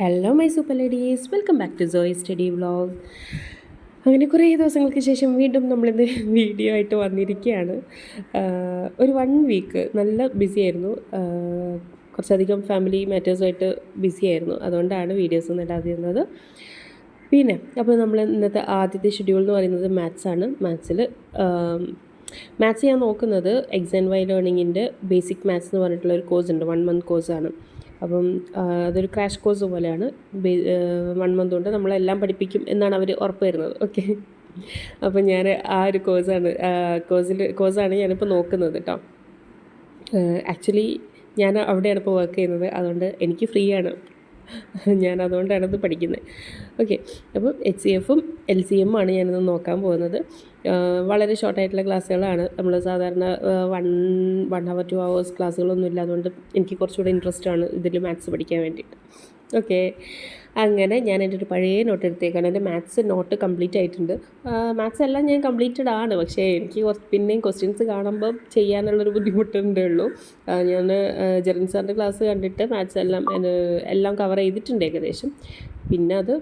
Hello my super ladies welcome back to Joy study vlog അങ്ങനെ കുറേ ദിവസങ്ങൾക്ക് ശേഷം വീണ്ടും നമ്മളിന്ന് വീഡിയോ ആയിട്ട് വന്നിരിക്കുകയാണ്. ഒരു വൺ വീക്ക് നല്ല ബിസി ആയിരുന്നു. കുറച്ചധികം ഫാമിലി മാറ്റേഴ്സുമായിട്ട് ബിസി ആയിരുന്നു. അതുകൊണ്ടാണ് വീഡിയോസ് ഒന്നും ഇടാതിരുന്നത്. പിന്നെ അപ്പോൾ നമ്മൾ ഇന്നത്തെ ആദ്യത്തെ ഷെഡ്യൂൾ എന്ന് പറയുന്നത് മാത്സാണ് മാത്സിൽ മാത്സ് ഞാൻ നോക്കുന്നത് എക്സാം വൈ ലേണിങ്ങിന്റെ ബേസിക് മാത്സ് എന്ന് പറഞ്ഞിട്ടുള്ള ഒരു കോഴ്സ് ഉണ്ട്. വൺ മന്ത് കോഴ്സാണ് അപ്പം അതൊരു ക്രാഷ് കോഴ്സ് പോലെയാണ്. വൺ മന്ത് കൊണ്ട് നമ്മളെല്ലാം പഠിപ്പിക്കും എന്നാണ് അവർ ഉറപ്പ് തരുന്നത് ഓക്കെ. അപ്പം ഞാൻ ആ ഒരു കോഴ്സാണ് കോഴ്സിൽ കോഴ്സാണ് ഞാനിപ്പോൾ നോക്കുന്നത് കേട്ടോ ആക്ച്വലി ഞാൻ അവിടെയാണ് ഇപ്പോൾ വർക്ക് ചെയ്യുന്നത്. അതുകൊണ്ട് എനിക്ക് ഫ്രീ ആണ് ഞാൻ അതുകൊണ്ടാണ് ഇത് പഠിക്കുന്നത്. ഓക്കെ. അപ്പം എച്ച് സി എഫും എൽ സി എമ്മും ആണ് ഞാനിന്ന് നോക്കാൻ പോകുന്നത്. വളരെ ഷോർട്ടായിട്ടുള്ള ക്ലാസ്സുകളാണ്. നമ്മൾ സാധാരണ one one hour two hours ക്ലാസ്സുകളൊന്നും ഇല്ല അതുകൊണ്ട് എനിക്ക് കുറച്ചുകൂടെ ഇൻട്രസ്റ്റ് ആണ് ഇതിൽ മാത്സ് പഠിക്കാൻ വേണ്ടിയിട്ട്. ഓക്കെ അങ്ങനെ ഞാൻ എന്റെ ഒരു പഴയ നോട്ട് എടുത്തേക്കാണ്. എന്റെ മാത്സ് നോട്ട് കംപ്ലീറ്റ് ആയിട്ടുണ്ട്. മാത്സ് എല്ലാം ഞാൻ കംപ്ലീറ്റഡ് ആണ്. പക്ഷേ എനിക്ക് പിന്നെയും ക്വസ്റ്റ്യൻസ് കാണുമ്പോൾ ചെയ്യാനുള്ളൊരു ബുദ്ധിമുട്ടുണ്ടേ ഉള്ളൂ. ഞാൻ ജെറിൻ സാറിന്റെ ക്ലാസ് കണ്ടിട്ട് മാത്സ് എല്ലാം എല്ലാം കവർ ചെയ്തിട്ടുണ്ട് ഏകദേശം. പിന്നെ അത്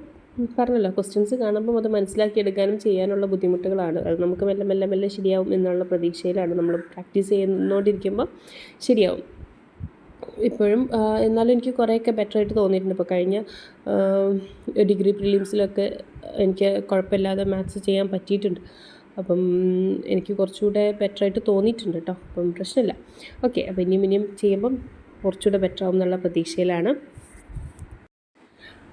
പറഞ്ഞല്ലോ ക്വസ്റ്റ്യൻസ് കാണുമ്പോൾ അത് മനസ്സിലാക്കിയെടുക്കാനും ചെയ്യാനുള്ള ബുദ്ധിമുട്ടുകളാണ്. അത് നമുക്ക് മെല്ലെ മെല്ലെ മെല്ലെ ശരിയാവും എന്നുള്ള പ്രതീക്ഷയിലാണ് നമ്മൾ പ്രാക്ടീസ് ചെയ്യുന്നോണ്ടിരിക്കുമ്പോൾ ശരിയാവും. ഇപ്പോഴും എന്നാലും എനിക്ക് കുറേയൊക്കെ ബെറ്റർ ആയിട്ട് തോന്നിയിട്ടുണ്ട്. ഇപ്പോൾ കഴിഞ്ഞ ഡിഗ്രി പ്രിലിംസിലൊക്കെ എനിക്ക് കുഴപ്പമില്ലാതെ മാത്സ് ചെയ്യാൻ പറ്റിയിട്ടുണ്ട്. അപ്പം എനിക്ക് കുറച്ചുകൂടെ ബെറ്റർ ആയിട്ട് തോന്നിയിട്ടുണ്ട് കേട്ടോ അപ്പം പ്രശ്നമില്ല. ഓക്കെ അപ്പോൾ ഇനിയും ഇനിയും ചെയ്യുമ്പം കുറച്ചുകൂടെ ബെറ്റർ ആവും എന്നുള്ള പ്രതീക്ഷയിലാണ്.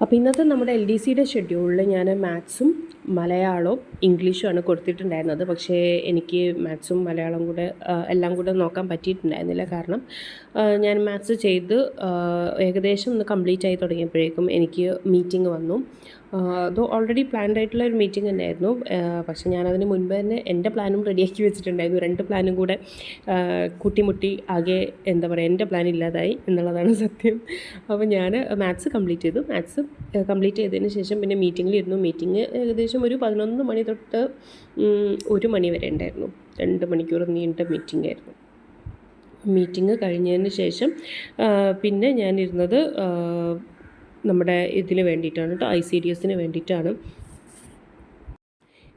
അപ്പോൾ ഇന്നത്തെ നമ്മുടെ എൽ ഡി സിയുടെ ഷെഡ്യൂളിൽ ഞാൻ മാത്സും മലയാളവും ഇംഗ്ലീഷും ഇംഗ്ലീഷുമാണ് കൊടുത്തിട്ടുണ്ടായിരുന്നത്. പക്ഷേ എനിക്ക് മാത്സും മലയാളം കൂടെ എല്ലാം കൂടെ നോക്കാൻ പറ്റിയിട്ടുണ്ടായിരുന്നില്ല. കാരണം ഞാൻ മാത്സ് ചെയ്ത് ഏകദേശം ഒന്ന് കംപ്ലീറ്റ് ആയി തുടങ്ങിയപ്പോഴേക്കും എനിക്ക് മീറ്റിംഗ് വന്നു. അത് ഓൾറെഡി പ്ലാൻഡ് ആയിട്ടുള്ള ഒരു മീറ്റിംഗ് തന്നെയായിരുന്നു. പക്ഷേ ഞാനതിന് മുൻപ് തന്നെ എന്റെ പ്ലാനും റെഡിയാക്കി വെച്ചിട്ടുണ്ടായിരുന്നു. രണ്ട് പ്ലാനും കൂടെ കൂട്ടിമുട്ടി ആകെ എന്താ പറയുക എന്റെ പ്ലാൻ ഇല്ലാതായി എന്നുള്ളതാണ് സത്യം. അപ്പോൾ ഞാൻ മാത്സ് കംപ്ലീറ്റ് ചെയ്തു. മാത്സ് കംപ്ലീറ്റ് ചെയ്തതിന് ശേഷം പിന്നെ മീറ്റിങ്ങിലിരുന്നു മീറ്റിംഗ് ഏകദേശം ഒരു പതിനൊന്ന് മണി തൊട്ട് ഒരു മണി വരെ ഉണ്ടായിരുന്നു. രണ്ട് മണിക്കൂർ നീണ്ട മീറ്റിംഗ് ആയിരുന്നു. മീറ്റിംഗ് കഴിഞ്ഞതിന് ശേഷം പിന്നെ ഞാനിരുന്നത് നമ്മുടെ ഇതിന് വേണ്ടിയിട്ടാണ് കേട്ടോ ഐ സി ഡി എസിന് വേണ്ടിയിട്ടാണ്.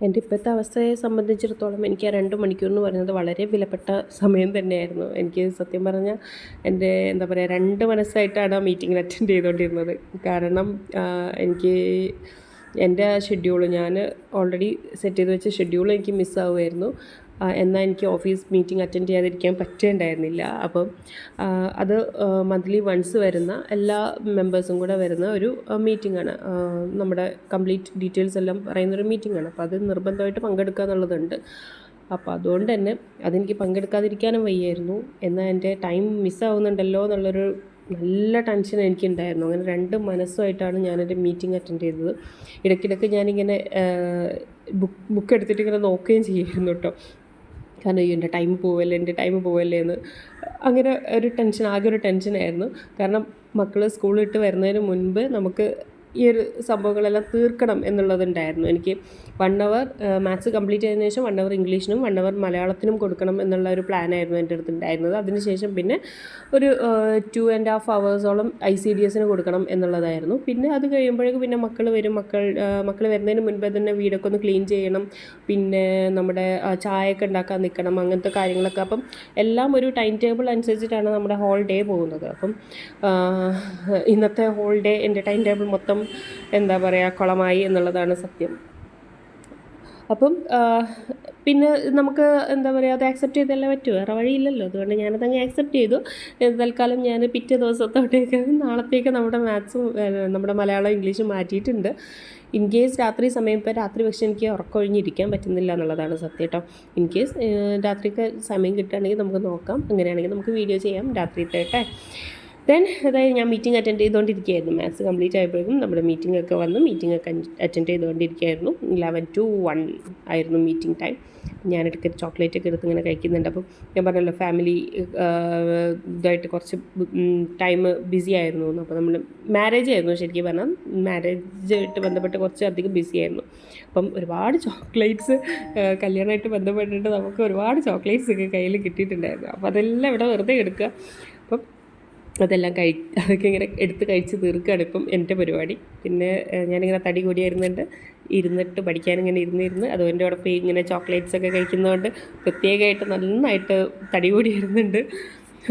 എന്റെ ഇപ്പോഴത്തെ അവസ്ഥയെ സംബന്ധിച്ചിടത്തോളം എനിക്ക് ആ രണ്ട് മണിക്കൂർ എന്ന് പറയുന്നത് വളരെ വിലപ്പെട്ട സമയം തന്നെയായിരുന്നു. എനിക്ക് സത്യം പറഞ്ഞാൽ എന്റെ എന്താ പറയുക രണ്ട് മനസ്സായിട്ടാണ് ആ മീറ്റിംഗിൽ അറ്റൻഡ് ചെയ്തുകൊണ്ടിരുന്നത്. കാരണം എനിക്ക് എന്റെ ഷെഡ്യൂൾ ഞാൻ ഓൾറെഡി സെറ്റ് ചെയ്ത് വെച്ച ഷെഡ്യൂൾ എനിക്ക് മിസ്സാവുമായിരുന്നു എന്നാൽ എനിക്ക് ഓഫീസ് മീറ്റിംഗ് അറ്റൻഡ് ചെയ്യാതിരിക്കാൻ പറ്റുന്നുണ്ടായിരുന്നില്ല അപ്പം അത് മന്ത്ലി വൺസ് വരുന്ന എല്ലാ മെമ്പേഴ്സും കൂടെ വരുന്ന ഒരു മീറ്റിംഗ് ആണ്. നമ്മുടെ കംപ്ലീറ്റ് ഡീറ്റെയിൽസ് എല്ലാം പറയുന്നൊരു മീറ്റിംഗ് ആണ്. അപ്പോൾ അത് നിർബന്ധമായിട്ട് പങ്കെടുക്കുക എന്നുള്ളതുണ്ട്. അപ്പോൾ അതുകൊണ്ട് തന്നെ അതെനിക്ക് പങ്കെടുക്കാതിരിക്കാനും വയ്യായിരുന്നു. എന്നാൽ എന്റെ ടൈം മിസ്സാവുന്നുണ്ടല്ലോ എന്നുള്ളൊരു നല്ല ടെൻഷൻ എനിക്കുണ്ടായിരുന്നു. അങ്ങനെ രണ്ട് മനസ്സുമായിട്ടാണ് ഞാനെന്റെ മീറ്റിംഗ് അറ്റൻഡ് ചെയ്തത്. ഇടയ്ക്കിടയ്ക്ക് ഞാനിങ്ങനെ ബുക്ക് ബുക്ക് എടുത്തിട്ട് ഇങ്ങനെ നോക്കുകയും ചെയ്യുമായിരുന്നു കേട്ടോ. കാരണം അയ്യോ എന്റെ ടൈം പോവല്ലേ എന്റെ ടൈം പോവല്ലേ എന്ന്. അങ്ങനെ ഒരു ടെൻഷൻ ആകെ ഒരു ടെൻഷനായിരുന്നു. കാരണം മക്കൾ സ്കൂളിൽ ഇട്ട് വരുന്നതിന് മുൻപ് നമുക്ക് ഈ ഒരു സംഭവങ്ങളെല്ലാം തീർക്കണം എന്നുള്ളതുണ്ടായിരുന്നു. എനിക്ക് വൺ അവർ മാത്സ് കംപ്ലീറ്റ് ചെയ്തതിന് ശേഷം വൺ അവർ ഇംഗ്ലീഷിനും വൺ അവർ മലയാളത്തിനും കൊടുക്കണം എന്നുള്ള ഒരു പ്ലാനായിരുന്നു എന്റെ അടുത്ത് ഉണ്ടായിരുന്നത് അതിനുശേഷം പിന്നെ ഒരു ടു ആൻഡ് ഹാഫ് അവേഴ്സോളം ഐ സി ഡി എസിന് കൊടുക്കണം എന്നുള്ളതായിരുന്നു. പിന്നെ അത് കഴിയുമ്പോഴേക്കും പിന്നെ മക്കൾ വരും. മക്കൾ മക്കൾ വരുന്നതിന് മുൻപേ തന്നെ വീടൊക്കെ ഒന്ന് ക്ലീൻ ചെയ്യണം. പിന്നെ നമ്മുടെ ചായയൊക്കെ ഉണ്ടാക്കാൻ നിൽക്കണം അങ്ങനത്തെ കാര്യങ്ങളൊക്കെ. അപ്പം എല്ലാം ഒരു ടൈം ടേബിൾ അനുസരിച്ചിട്ടാണ് നമ്മുടെ ഹോൾ ഡേ പോകുന്നത്. അപ്പം ഇന്നത്തെ ഹോൾ ഡേ എന്റെ ടൈം ടേബിൾ മൊത്തം എന്താ പറയുക കുളമായി എന്നുള്ളതാണ് സത്യം. അപ്പം പിന്നെ നമുക്ക് എന്താ പറയുക അത് ആക്സെപ്റ്റ് ചെയ്തല്ലേ പറ്റൂ? വേറെ വഴിയില്ലല്ലോ. അതുകൊണ്ട് ഞാനതങ്ങ് ആക്സെപ്റ്റ് ചെയ്തു. തൽക്കാലം ഞാൻ പിറ്റേ ദിവസത്തോട്ടേക്ക് നാളത്തേക്ക് നമ്മുടെ മാത്സും നമ്മുടെ മലയാളം ഇംഗ്ലീഷും മാറ്റിയിട്ടുണ്ട്. ഇൻ കേസ് രാത്രി സമയം ഇപ്പോൾ രാത്രി പക്ഷേ എനിക്ക് ഉറക്കൊഴിഞ്ഞിരിക്കാൻ പറ്റുന്നില്ല എന്നുള്ളതാണ് സത്യം കേട്ടോ. ഇൻ കേസ് രാത്രിക്ക് സമയം കിട്ടുകയാണെങ്കിൽ നമുക്ക് നോക്കാം. അങ്ങനെയാണെങ്കിൽ നമുക്ക് വീഡിയോ ചെയ്യാം. രാത്രിത്തെ കേട്ടെ ദെൻ അതായത് ഞാൻ മീറ്റിംഗ് അറ്റൻഡ് ചെയ്തുകൊണ്ടിരിക്കുകയായിരുന്നു. മാത്സ് കംപ്ലീറ്റ് ആയപ്പോഴേക്കും നമ്മുടെ മീറ്റിംഗ് ഒക്കെ വന്ന്. മീറ്റിംഗ് ഒക്കെ അറ്റൻഡ് ചെയ്തുകൊണ്ടിരിക്കുകയായിരുന്നു. ഇലവൻ ടു വൺ ആയിരുന്നു മീറ്റിംഗ് ടൈം ഞാൻ ഇടയ്ക്ക് ചോക്ലേറ്റ് ഒക്കെ എടുത്ത് ഇങ്ങനെ കഴിക്കുന്നുണ്ട്. അപ്പം ഞാൻ പറഞ്ഞല്ലോ ഫാമിലി ഇതായിട്ട് കുറച്ച് ടൈം ബിസി ആയിരുന്നു. അപ്പോൾ നമ്മൾ മാരേജ് ആയിരുന്നു ശരിക്കും പറഞ്ഞാൽ. മാരേജായിട്ട് ബന്ധപ്പെട്ട് കുറച്ച് അധികം ബിസി ആയിരുന്നു. അപ്പം ഒരുപാട് ചോക്ലേറ്റ്സ് കല്യാണമായിട്ട് ബന്ധപ്പെട്ടിട്ട് നമുക്ക് ഒരുപാട് ചോക്ലേറ്റ്സ് ഒക്കെ കയ്യിൽ കിട്ടിയിട്ടുണ്ടായിരുന്നു. അപ്പോൾ അതെല്ലാം ഇവിടെ വെറുതെ എടുക്കുക. അതെല്ലാം കഴി അതൊക്കെ ഇങ്ങനെ എടുത്ത് കഴിച്ച് തീർക്കുകയാണ് ഇപ്പം എന്റെ പരിപാടി. പിന്നെ ഞാനിങ്ങനെ തടി കൂടിയായിരുന്നുണ്ട് ഇരുന്നിട്ട് പഠിക്കാനിങ്ങനെ ഇരുന്നിരുന്ന് അതുകൊണ്ട് അവിടെ ഇങ്ങനെ ചോക്ലേറ്റ്സ് ഒക്കെ കഴിക്കുന്നതുകൊണ്ട് പ്രത്യേകമായിട്ട് നന്നായിട്ട് തടി കൂടിയായിരുന്നുണ്ട്.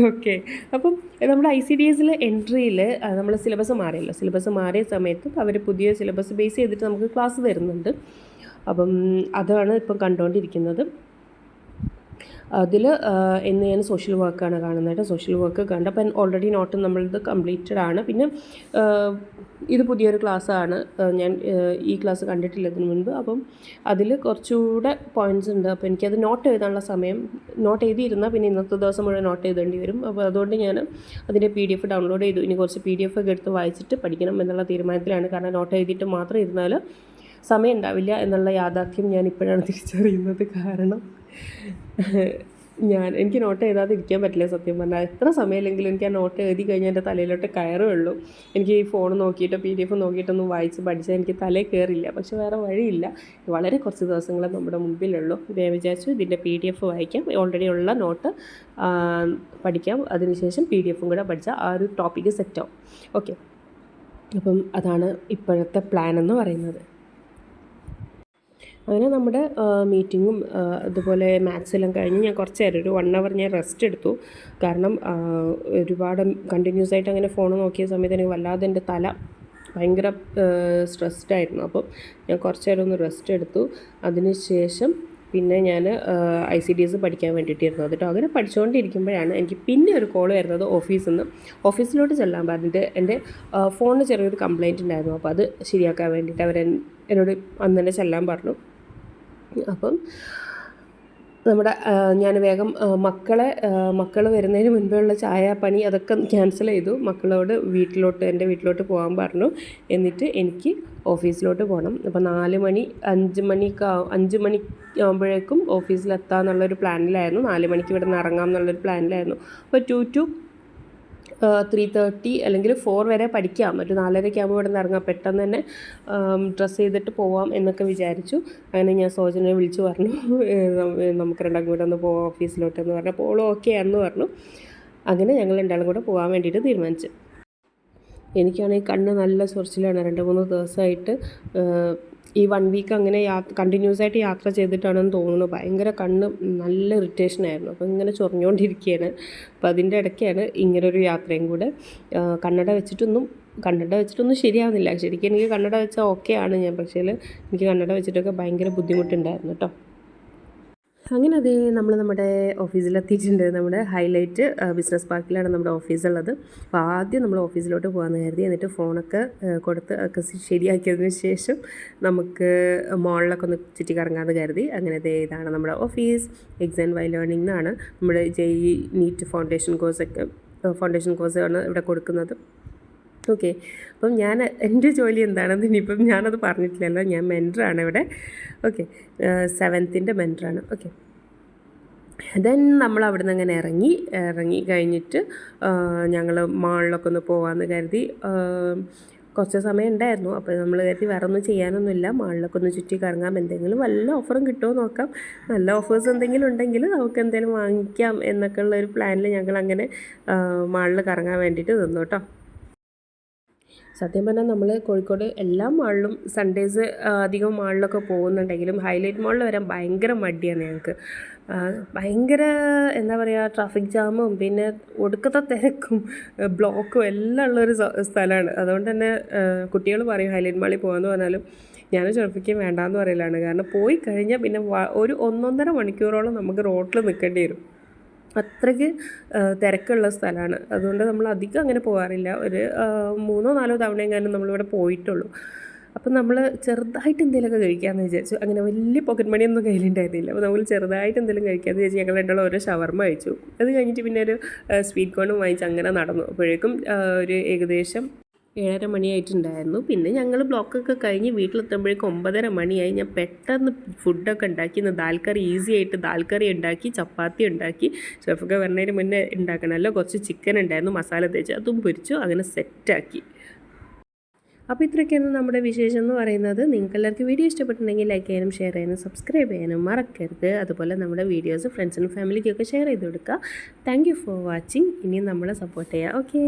ഓക്കെ. അപ്പം നമ്മുടെ ഐ സി ഡി എസിൽ എൻട്രിയിൽ നമ്മൾ സിലബസ് മാറിയല്ലോ. സിലബസ് മാറിയ സമയത്ത് അവർ പുതിയ സിലബസ് ബേസ് ചെയ്തിട്ട് നമുക്ക് ക്ലാസ് തരുന്നുണ്ട്. അപ്പം അതാണ് ഇപ്പം കണ്ടുകൊണ്ടിരിക്കുന്നത് അതിൽ ഇന്ന് ഞാൻ സോഷ്യൽ വർക്കാണ് കാണുന്നത് സോഷ്യൽ വർക്ക് കണ്ട് അപ്പം ഓൾറെഡി നോട്ട് നമ്മളത് കംപ്ലീറ്റഡ് ആണ്. പിന്നെ ഇത് പുതിയൊരു ക്ലാസ്സാണ് ഞാൻ ഈ ക്ലാസ് കണ്ടിട്ടില്ല ഇതിനു മുൻപ്. അപ്പം അതിൽ കുറച്ചുകൂടെ പോയിന്റ്സ് ഉണ്ട്. അപ്പോൾ എനിക്കത് നോട്ട് എഴുതാനുള്ള സമയം നോട്ട് എഴുതിയിരുന്നാൽ പിന്നെ ഇന്നത്തെ ദിവസം മുഴുവൻ നോട്ട് എഴുതേണ്ടി വരും. അപ്പോൾ അതുകൊണ്ട് ഞാൻ അതിന്റെ പി ഡി എഫ് ഡൗൺലോഡ് ചെയ്തു. ഇനി കുറച്ച് പി ഡി എഫ് ഒക്കെ എടുത്ത് വായിച്ചിട്ട് പഠിക്കണം എന്നുള്ള തീരുമാനത്തിലാണ്. കാരണം നോട്ട് എഴുതിയിട്ട് മാത്രം ഇരുന്നാൽ സമയം ഉണ്ടാവില്ല എന്നുള്ള യാഥാർത്ഥ്യം ഞാൻ ഇപ്പോഴാണ് തിരിച്ചറിയുന്നത് കാരണം. ഞാൻ എനിക്ക് നോട്ട് എഴുതാതെ ഇരിക്കാൻ പറ്റില്ല സത്യം പറഞ്ഞാൽ. എത്ര സമയമില്ലെങ്കിലും എനിക്ക് ആ നോട്ട് എഴുതി കഴിഞ്ഞാൽ എന്റെ തലയിലോട്ട് കയറുള്ളൂ എനിക്ക് ഈ ഫോൺ നോക്കിയിട്ടോ പി ഡി എഫ് നോക്കിയിട്ടൊന്നും വായിച്ച് പഠിച്ചാൽ എനിക്ക് തലയിൽ കയറില്ല. പക്ഷെ വേറെ വഴിയില്ല. വളരെ കുറച്ച് ദിവസങ്ങളെ നമ്മുടെ മുമ്പിലുള്ളൂ. ഞാൻ വിചാരിച്ചു ഇതിന്റെ പി ഡി എഫ് വായിക്കാം. ഓൾറെഡി ഉള്ള നോട്ട് പഠിക്കാം. അതിനുശേഷം പി ഡി എഫും കൂടെ പഠിച്ചാൽ ആ ഒരു ടോപ്പിക്ക് സെറ്റാവും ഓക്കെ അപ്പം അതാണ് ഇപ്പോഴത്തെ പ്ലാൻ എന്ന് പറയുന്നത്. അങ്ങനെ നമ്മുടെ മീറ്റിങ്ങും അതുപോലെ മാത്സെല്ലാം കഴിഞ്ഞ് ഞാൻ കുറച്ച് നേരം ഒരു വൺ അവർ ഞാൻ റെസ്റ്റ് എടുത്തു. കാരണം ഒരുപാട് കണ്ടിന്യൂസ് ആയിട്ട് അങ്ങനെ ഫോൺ നോക്കിയ സമയത്ത് എനിക്ക് വല്ലാതെ എന്റെ തല ഭയങ്കര സ്ട്രെസ്ഡ് ആയിരുന്നു. അപ്പം ഞാൻ കുറച്ച് നേരം ഒന്ന് റെസ്റ്റ് എടുത്തു. അതിന് ശേഷം പിന്നെ ഞാൻ ഐ സി ഡി എസ് പഠിക്കാൻ വേണ്ടിയിട്ടിരുന്നു കേട്ടോ അങ്ങനെ പഠിച്ചുകൊണ്ടിരിക്കുമ്പോഴാണ് എനിക്ക് പിന്നെ ഒരു കോൾ വരുന്നത് ഓഫീസിൽ നിന്ന് ഓഫീസിലോട്ട് ചെല്ലാൻ പറഞ്ഞിട്ട് എന്റെ ഫോണിന് ചെറിയൊരു കംപ്ലയിന്റ് ഉണ്ടായിരുന്നു. അപ്പോൾ അത് ശരിയാക്കാൻ വേണ്ടിയിട്ട് അവർ എന്നോട് അന്ന് തന്നെ ചെല്ലാൻ പറഞ്ഞു. അപ്പം നമ്മുടെ ഞാൻ വേഗം മക്കളെ മക്കൾ വരുന്നതിന് മുൻപേ ഉള്ള ചായ പണി അതൊക്കെ ക്യാൻസൽ ചെയ്തു. മക്കളോട് വീട്ടിലോട്ട് എന്റെ വീട്ടിലോട്ട് പോകാൻ പറഞ്ഞു. എന്നിട്ട് എനിക്ക് ഓഫീസിലോട്ട് പോകണം. അപ്പോൾ നാല് മണി അഞ്ച് മണിക്ക് അഞ്ച് മണി ആകുമ്പോഴേക്കും ഓഫീസിലെത്താമെന്നുള്ളൊരു പ്ലാനിലായിരുന്നു. നാല് മണിക്ക് ഇവിടെ നിന്ന് ഇറങ്ങാം എന്നുള്ളൊരു പ്ലാനിലായിരുന്നു. അപ്പോൾ ടു ടു ത്രീ തേർട്ടി അല്ലെങ്കിൽ ഫോർ വരെ പഠിക്കാം. ഒരു നാലരയ്ക്ക് ആകുമ്പോൾ ഇവിടെ നിന്ന് ഇറങ്ങാം. പെട്ടെന്ന് തന്നെ ഡ്രസ്സ് ചെയ്തിട്ട് പോവാം എന്നൊക്കെ വിചാരിച്ചു. അങ്ങനെ ഞാൻ സോജനെ വിളിച്ചു പറഞ്ഞു. നമുക്ക് രണ്ടാം കൂടെ ഒന്ന് പോവാം ഓഫീസിലോട്ട് എന്ന് പറഞ്ഞപ്പോൾ ഓളും ഓക്കെ ആണെന്ന് പറഞ്ഞു. അങ്ങനെ ഞങ്ങൾ രണ്ടാളും കൂടെ പോകാൻ വേണ്ടിയിട്ട് തീരുമാനിച്ചു. എനിക്കാണെങ്കിൽ കണ്ണ് നല്ല ചൊറിച്ചിലാണ്. രണ്ട് മൂന്ന് ദിവസമായിട്ട് ഈ വൺ വീക്ക് അങ്ങനെ കണ്ടിന്യൂസ് ആയിട്ട് യാത്ര ചെയ്തിട്ടാണെന്ന് തോന്നുന്നു. ഭയങ്കര കണ്ണ് നല്ല ഇറിറ്റേഷൻ ആയിരുന്നു. അപ്പോൾ ഇങ്ങനെ ചൊറിഞ്ഞുകൊണ്ടിരിക്കുകയാണ് അപ്പോൾ അതിന്റെ ഇടയ്ക്കാണ് ഇങ്ങനൊരു യാത്രയും കൂടെ. കണ്ണട വെച്ചിട്ടൊന്നും കണ്ണട വെച്ചിട്ടൊന്നും ശരിയാവുന്നില്ല. ശരിക്കും എനിക്ക് കണ്ണട വെച്ചാൽ ഓക്കെ ആണ് ഞാൻ. പക്ഷേ എനിക്ക് കണ്ണട വെച്ചിട്ടൊക്കെ ഭയങ്കര ബുദ്ധിമുട്ടുണ്ടായിരുന്നു കേട്ടോ അങ്ങനെ അതേ നമ്മൾ നമ്മുടെ ഓഫീസിലെത്തിയിട്ടുണ്ട്. നമ്മുടെ ഹൈലൈറ്റ് ബിസിനസ് പാർക്കിലാണ് നമ്മുടെ ഓഫീസ് ഉള്ളത് അപ്പോൾ ആദ്യം നമ്മൾ ഓഫീസിലോട്ട് പോകാമെന്ന് കരുതി എന്നിട്ട് ഫോണൊക്കെ കൊടുത്ത് ഒക്കെ ശരിയാക്കിയതിന് ശേഷം നമുക്ക് മോളിലൊക്കെ ഒന്ന് ചുറ്റി കറങ്ങാമെന്ന് കരുതി. അങ്ങനെ ദേ ഇതാണ് നമ്മുടെ ഓഫീസ്. എക്സാം വൈ ലേണിംഗ് എന്നാണ് നമ്മുടെ ജെ ഇ നീറ്റ് ഫൗണ്ടേഷൻ കോഴ്സൊക്കെ ഫൗണ്ടേഷൻ കോഴ്സാണ് ഇവിടെ കൊടുക്കുന്നത്. ഓക്കെ. അപ്പം ഞാൻ എന്റെ ജോലി എന്താണെന്ന് ഇനിയിപ്പം ഞാനത് പറഞ്ഞിട്ടില്ലല്ലോ. ഞാൻ മെന്ററാണ് ഇവിടെ. ഓക്കെ. സെവൻത്തിന്റെ മെന്ററാണ്. ഓക്കെ. ദെൻ നമ്മൾ അവിടെ നിന്ന് അങ്ങനെ ഇറങ്ങി ഇറങ്ങി കഴിഞ്ഞിട്ട് ഞങ്ങൾ മാളിലൊക്കെ ഒന്ന് പോകാമെന്ന് കരുതി കുറച്ച് സമയം ഉണ്ടായിരുന്നു. അപ്പോൾ നമ്മൾ കരുതി വേറെ ഒന്നും ചെയ്യാനൊന്നുമില്ല. മാളിലൊക്കെ ഒന്ന് ചുറ്റി കറങ്ങാം. എന്തെങ്കിലും വല്ല ഓഫറും കിട്ടുമോ നോക്കാം. നല്ല ഓഫേഴ്സ് എന്തെങ്കിലും ഉണ്ടെങ്കിൽ നമുക്ക് എന്തെങ്കിലും വാങ്ങിക്കാം എന്നൊക്കെ ഉള്ള ഒരു പ്ലാനിൽ ഞങ്ങൾ അങ്ങനെ മാളിൽ കറങ്ങാൻ വേണ്ടിയിട്ട് നിന്നു കേട്ടോ. സത്യം പറഞ്ഞാൽ നമ്മൾ കോഴിക്കോട് എല്ലാ മാളിലും സൺഡേസ് അധികം മാളിലൊക്കെ പോകുന്നുണ്ടെങ്കിലും ഹൈലൈറ്റ് മാളിൽ വരാൻ ഭയങ്കര മടിയാണ് ഞങ്ങൾക്ക് ഭയങ്കര എന്താ പറയുക ട്രാഫിക് ജാമും പിന്നെ ഒടുക്കത്തെ തിരക്കും ബ്ലോക്കും എല്ലാം ഉള്ളൊരു സ്ഥലമാണ് അതുകൊണ്ട് തന്നെ കുട്ടികൾ പറയും ഹൈലൈറ്റ് മാളിൽ പോകാമെന്ന് പറഞ്ഞാലും ഞാൻ ചെറുപ്പിക്കും വേണ്ടാന്ന് പറയലാണ്. കാരണം പോയി കഴിഞ്ഞാൽ പിന്നെ ഒരു ഒന്നൊന്നര മണിക്കൂറോളം നമുക്ക് റോട്ടിൽ നിൽക്കേണ്ടി വരും. അത്രയ്ക്ക് തിരക്കുള്ള സ്ഥലമാണ്. അതുകൊണ്ട് നമ്മൾ അധികം അങ്ങനെ പോകാറില്ല ഒരു മൂന്നോ നാലോ തവണയെങ്ങാനും നമ്മളിവിടെ പോയിട്ടുള്ളൂ. അപ്പം നമ്മൾ ചെറുതായിട്ട് എന്തെങ്കിലുമൊക്കെ കഴിക്കാമെന്ന് വിചാരിച്ചു. അങ്ങനെ വലിയ പോക്കറ്റ് മണിയൊന്നും കയ്യിലുണ്ടായിരുന്നില്ല. അപ്പോൾ നമ്മൾ ചെറുതായിട്ട് എന്തെങ്കിലും കഴിക്കാമെന്ന് വിചാരിച്ചു. ഞങ്ങൾ രണ്ടുള്ള ഓരോ ഷവർമ്മ കഴിച്ചു. അത് കഴിഞ്ഞിട്ട് പിന്നെ ഒരു സ്വീറ്റ് കോണും വാങ്ങിച്ച് അങ്ങനെ നടന്നു. അപ്പോഴേക്കും ഒരു ഏകദേശം ഏഴര മണിയായിട്ടുണ്ടായിരുന്നു. പിന്നെ ഞങ്ങൾ ബ്ലോക്കൊക്കെ കഴിഞ്ഞ് വീട്ടിലെത്തുമ്പോഴേക്കും ഒമ്പതര മണിയായി. ഞാൻ പെട്ടെന്ന് ഫുഡൊക്കെ ഉണ്ടാക്കി ദാൽക്കറി ദാൽ ഈസി ആയിട്ട് ദാൽക്കറി ഉണ്ടാക്കി ചപ്പാത്തി ഉണ്ടാക്കി. ഷെഫൊക്കെ വരുന്നതിന് മുന്നേ ഉണ്ടാക്കണമല്ലോ കുറച്ച് ചിക്കൻ ഉണ്ടായിരുന്നു മസാല തേച്ച് അതും പൊരിച്ചു അങ്ങനെ സെറ്റാക്കി അപ്പോൾ ഇത്രയൊക്കെയാണ് നമ്മുടെ വിശേഷം എന്ന് പറയുന്നത്. നിങ്ങൾക്ക് എല്ലാവർക്കും വീഡിയോ ഇഷ്ടപ്പെട്ടിട്ടുണ്ടെങ്കിൽ ലൈക്ക് ചെയ്യാനും ഷെയർ ചെയ്യാനും സബ്സ്ക്രൈബ് ചെയ്യാനും മറക്കരുത്. അതുപോലെ നമ്മുടെ വീഡിയോസ് ഫ്രണ്ട്സിനും ഫാമിലിക്കൊക്കെ ഷെയർ ചെയ്ത് കൊടുക്കുക. താങ്ക് ഫോർ വാച്ചിങ് ഇനിയും നമ്മളെ സപ്പോർട്ട് ചെയ്യുക ഓക്കെ